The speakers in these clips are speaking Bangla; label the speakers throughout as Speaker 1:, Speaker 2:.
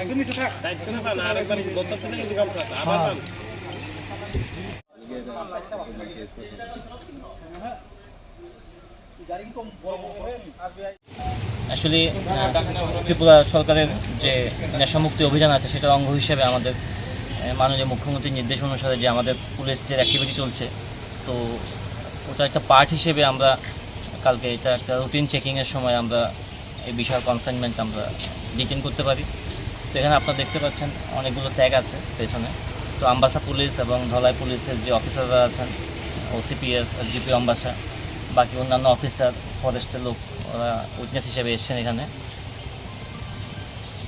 Speaker 1: একদমই থাক দায়িত্ব না পান আরেকবার দত্তর থেকে ইনকাম থাকে আবার পান অ্যাকচুয়ালি ত্রিপুরা সরকারের যে নেশামুক্তি অভিযান আছে, সেটার অঙ্গ হিসেবে আমাদের মাননীয় মুখ্যমন্ত্রীর নির্দেশ অনুসারে যে আমাদের পুলিশ যে অ্যাক্টিভিটি চলছে, তো ওটা একটা পার্ট হিসেবে আমরা কালকে এটা একটা রুটিন চেকিংয়ের সময় আমরা এই বিশাল কনসাইনমেন্ট আমরা ডিটেন করতে পারি। তো এখানে আপনারা দেখতে পাচ্ছেন, অনেকগুলো স্যাগ আছে পেছনে। তো আম্বাসা পুলিশ এবং ধলাই পুলিশের যে অফিসাররা আছেন ওসিপিএস জিপি আম্বাসা বাকি অন্যান্য অফিসার ফরেস্টের লোক, ওরা উইটনেস হিসেবে এসছেন এখানে।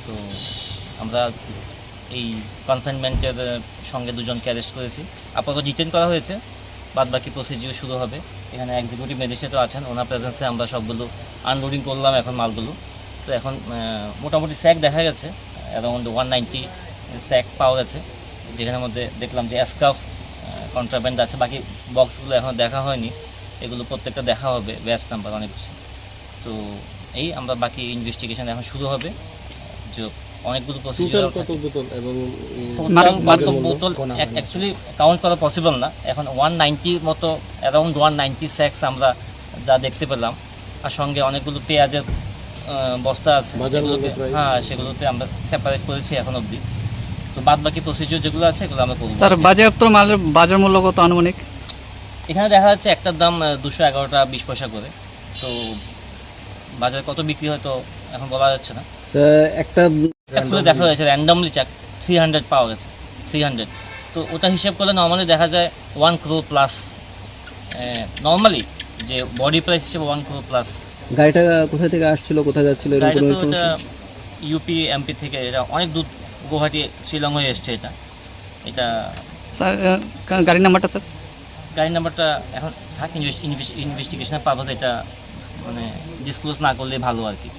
Speaker 1: তো আমরা এই কনসাইনমেন্টের সঙ্গে দুজনকে অ্যারেস্ট করেছি। আপাতত ডিটেন করা হয়েছে বাদ বাকি প্রসিডিও শুরু হবে। এখানে এক্সিকিউটিভ ম্যাজিস্ট্রেটও আছেন, ওনার প্রেজেন্সে আমরা সবগুলো আনলোডিং করলাম এখন মালগুলো। তো এখন মোটামুটি স্যাক দেখা গেছে অ্যারাউন্ড ওয়ান নাইনটি স্যাক পাওয়া গেছে। যেখানের মধ্যে দেখলাম যে অ্যাসকাফ কন্ট্রাব্যান্ড আছে, বাকি বক্সগুলো এখন দেখা হয়নি। এগুলো প্রত্যেকটা দেখা হবে ব্যাচ নাম্বার অনেক কিছু তো এই আমরা বাকি ইনভেস্টিগেশন এখন শুরু হবে। যে অনেকগুলো প্রসিডিউর
Speaker 2: কত বোতল এবং
Speaker 1: বোতল অ্যাকচুয়ালি কাউন্ট করা পসিবল না। এখন ওয়ান নাইনটির মতো অ্যারাউন্ড ওয়ান নাইনটি স্যাক্স আমরা যা দেখতে পেলাম। আর সঙ্গে অনেকগুলো পেঁয়াজের আহ, বস্তা আছে। হ্যাঁ সেগুলোতে আমরা সেপারেট করেছি এখন অবধি। তো বাদ বাকি প্রসিডিউর যেগুলো আছে এগুলো আমরা করব।
Speaker 3: স্যার বাজেয়াপ্ত মালের বাজার মূল্য কত আনুমানিক?
Speaker 1: এখানে দেখা যাচ্ছে একটার দাম দুশো এগারোটা বিশ পয়সা করে। তো বাজারে কত বিক্রি হয় তো এখন বলা যাচ্ছে না।
Speaker 2: একটা
Speaker 1: একটা দেখা হয়েছে র্যান্ডমলি চাক থ্রি হান্ড্রেড পাওয়া গেছে থ্রি হান্ড্রেড তো ওটা হিসাব করলে নর্মালি দেখা যায় ওয়ান ক্রো প্লাস নর্মালি যে বডি প্রাইস হিসেবে ওয়ান ক্রো প্লাস
Speaker 2: গাড়িটা কোথা থেকে আসছিল কোথায় যাচ্ছিল
Speaker 1: ইউপি এমপি থেকে এটা অনেক দূর গুয়াহাটি শিলং হয়ে এসছে এটা। এটা
Speaker 3: স্যার গাড়ির নাম্বারটা স্যার?
Speaker 1: গাড়ির নাম্বারটা এখন থাক ইনভেস্টিগেশনের পারপাস এটা মানে ডিসক্লোজ না করলে ভালো আর কি।